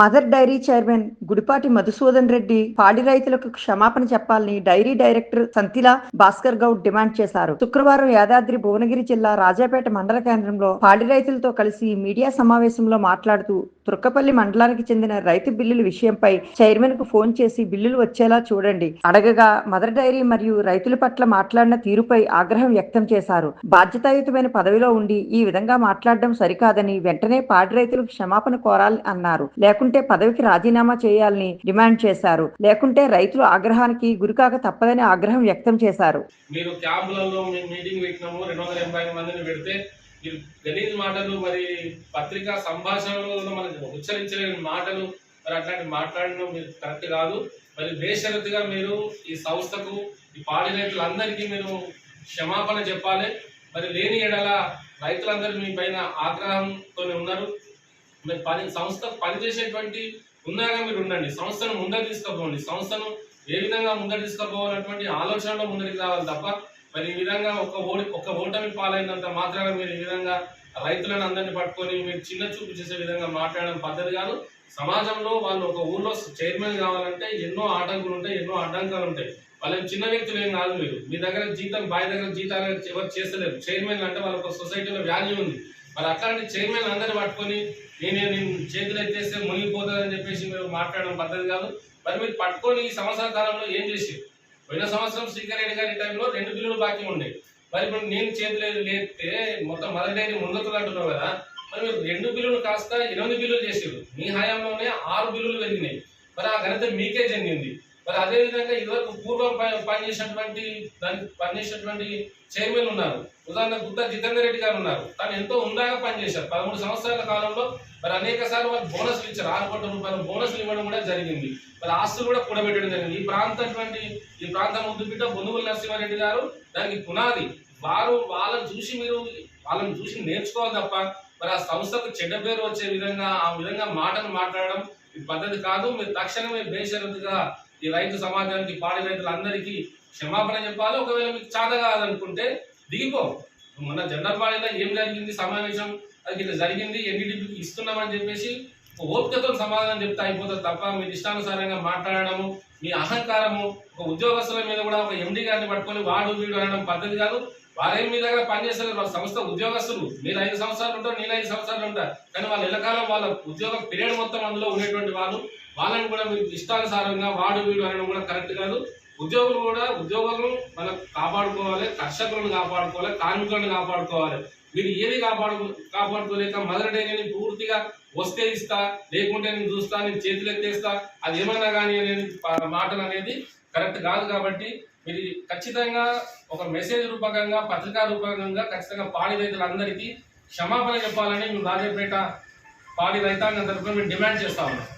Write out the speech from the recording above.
Mother dairy chairman Gudipati Madhusudan Reddy పాడి రైతులకు క్షమాపణ చెప్పాలని dairy director సంతిల Bhaskar Goud demand చేశారు. శుక్రవారం యాదాద్రి భువనగిరి జిల్లా రాజాపేట మండల కేంద్రంలో పాడి రైతులతో కలిసి మీడియా సమావేశంలో మాట్లాడుతూ తుర్కపల్లి మండలానికి చెందిన రైతు బిల్లుల విషయంపై చైర్మన్కు ఫోన్ చేసి బిల్లులు వచ్చేలా చూడండి అడగగా మదర్ డైరీ మరియు రైతుల పట్ల మాట్లాడిన తీరుపై ఆగ్రహం వ్యక్తం చేశారు. బాధ్యతాయుతమైన పదవిలో ఉండి ఈ విధంగా మాట్లాడడం సరికాదని వెంటనే పాడి రైతులకు క్షమాపణ కోరాలి అన్నారు. లేకుంటే పదవికి రాజీనామా చేయాలని డిమాండ్ చేశారు. లేకుంటే రైతులు ఆగ్రహానికి గురికాక తప్పదని ఆగ్రహం వ్యక్తం చేశారు. మీరు క్యాంపులలో మీటింగ్ పెట్టినాము. రెండు వందల ఎనభై ఐదు మందిని పెడితే మీరు గలీజ్ మాటలు మరి పత్రికా సంభాషణలో మనకు ఉచ్చరించలేని మాటలు మరి అట్లాంటి మాట్లాడడం మీరు కరెక్ట్ కాదు. మరి బేషరతుగా మీరు ఈ సంస్థకు ఈ పాడి రైతులందరికీ మీరు క్షమాపణ చెప్పాలి. మరి లేని ఎడల రైతులందరూ మీ పైన ఆగ్రహంతో ఉన్నారు. మీరు పని సంస్థ పనిచేసేటువంటి ఉన్నాగా మీరు ఉండండి. సంస్థను ముందరు తీసుకుపోండి. సంస్థను ఏ విధంగా ముందరు తీసుకుపోవాలన్నటువంటి ఆలోచనలో ముందరికి రావాలి తప్ప మరి ఈ విధంగా ఒక ఓడి ఒక ఓటమి పాలైనంత మాత్రాన మీరు ఈ విధంగా రైతులను అందరినీ పట్టుకొని మీరు చిన్న చూపు చేసే విధంగా మాట్లాడడం పద్ధతి కాదు. సమాజంలో వాళ్ళు ఒక ఊర్లో చైర్మన్ కావాలంటే ఎన్నో ఆటంకులు ఉంటాయి ఎన్నో అడ్డంకాలు ఉంటాయి. వాళ్ళకి చిన్న వ్యక్తులు ఏం కాదు మీరు. మీ దగ్గర జీతం బాయ్ దగ్గర జీతాలు ఎవరు చేస్తలేరు. చైర్మన్ అంటే వాళ్ళ ఒక సొసైటీలో వాల్యూ ఉంది. మరి అట్లాంటి చైర్మన్ అందరిని పట్టుకొని నేనే నేను చేతులు ఎత్తేస్తే మునిగిపోతుందని చెప్పేసి మీరు మాట్లాడడం పద్ధతి కాదు. మరి మీరు పట్టుకొని ఈ సంవత్సర కాలంలో ఏం చేసి పోయిన సంవత్సరం శ్రీకర్ రెడ్డి గారి టైంలో రెండు బిల్లులు బాకీ ఉండే. మరి ఇప్పుడు నేను చేతులు లేస్తే మొత్తం మదర్ డైరీ ముందతులు అంటున్నావు కదా మరి మీరు రెండు బిల్లులు కాస్త ఎనిమిది బిల్లులు చేసారు మీ హయాంలోనే ఆరు బిల్లులు పెరిగినాయి. మరి ఆ ఘనత మీకే చెందింది. మరి అదే విధంగా ఇదివరకు పూర్వం ప- పనిచేసినటువంటి దానికి పనిచేసినటువంటి చైర్మన్ ఉన్నారు. ఉదాహరణ గుత్తా జితేందర్ రెడ్డి గారు ఉన్నారు. తను ఎంతో ఉందాగా పనిచేశారు. పదమూడు సంవత్సరాల కాలంలో మరి అనేక సార్లు వాళ్ళు బోనస్లు ఇచ్చారు. ఆరు కోట్ల రూపాయల బోనస్లు ఇవ్వడం కూడా జరిగింది. మరి ఆస్తులు కూడా కూడబెట్టడం జరిగింది. ఈ ప్రాంతటువంటి ఈ ప్రాంతం ముద్దు బిడ్డ బొందుగుల నరసింహారెడ్డి గారు దానికి పునాది. వారు వాళ్ళని చూసి మీరు వాళ్ళని చూసి నేర్చుకోవాలి తప్ప మరి ఆ సంస్థకు చెడ్డ పేరు వచ్చే విధంగా ఆ విధంగా మాటలు మాట్లాడడం ఈ పద్ధతి కాదు. మీరు తక్షణమే బేషరతుగా ఈ రైతు సమాజానికి పాడి రైతులందరికీ క్షమాపణ చెప్పాలి. ఒకవేళ మీకు చాత కాదనుకుంటే దిగిపో. మొన్న జనరల్ ఏం జరిగింది? సమావేశం అది ఇట్లా జరిగింది. ఎన్డీడీపీకి ఇస్తున్నామని చెప్పేసి ఓపికతో సమాధానం చెప్తే అయిపోతుంది తప్ప మీరు ఇష్టానుసారంగా మాట్లాడడము మీ అహంకారము ఒక ఉద్యోగస్తుల మీద కూడా ఒక ఎండి గారిని పట్టుకొని వాడు వీడు అనడం పద్ధతి కాదు. వారేం మీ దగ్గర పనిచేస్తారు వాళ్ళ సంస్థ ఉద్యోగస్తులు. మీరు ఐదు సంవత్సరాలు ఉంటారు నేను ఐదు సంవత్సరాలు ఉంటారు కానీ వాళ్ళ ఇళ్ళకాలం వాళ్ళ ఉద్యోగ పీరియడ్ మొత్తం అందులో ఉండేటువంటి వాళ్ళు వాళ్ళని కూడా మీరు ఇష్టానుసారంగా వాడు వీడు అనడం కూడా కరెక్ట్ కాదు. ఉద్యోగులు కూడా ఉద్యోగులను మనం కాపాడుకోవాలి కర్షకులను కాపాడుకోవాలి కార్మికులను కాపాడుకోవాలి. మీరు ఏది కాపాడు కాపాడుకోలేక మదర్ నేను పూర్తిగా వస్తే ఇస్తా లేకుంటే నేను చూస్తా నేను చేతులు ఎత్తేస్తా అది ఏమైనా కానీ అనేది మాటలు అనేది కరెక్ట్ కాదు కాబట్టి మీరు ఖచ్చితంగా ఒక మెసేజ్ రూపకంగా పత్రికా రూపకంగా ఖచ్చితంగా పాడి రైతులందరికీ క్షమాపణ చెప్పాలని మేము రాజపేట పాడి రైతాంగం తరఫున మేము డిమాండ్ చేస్తా ఉన్నాం.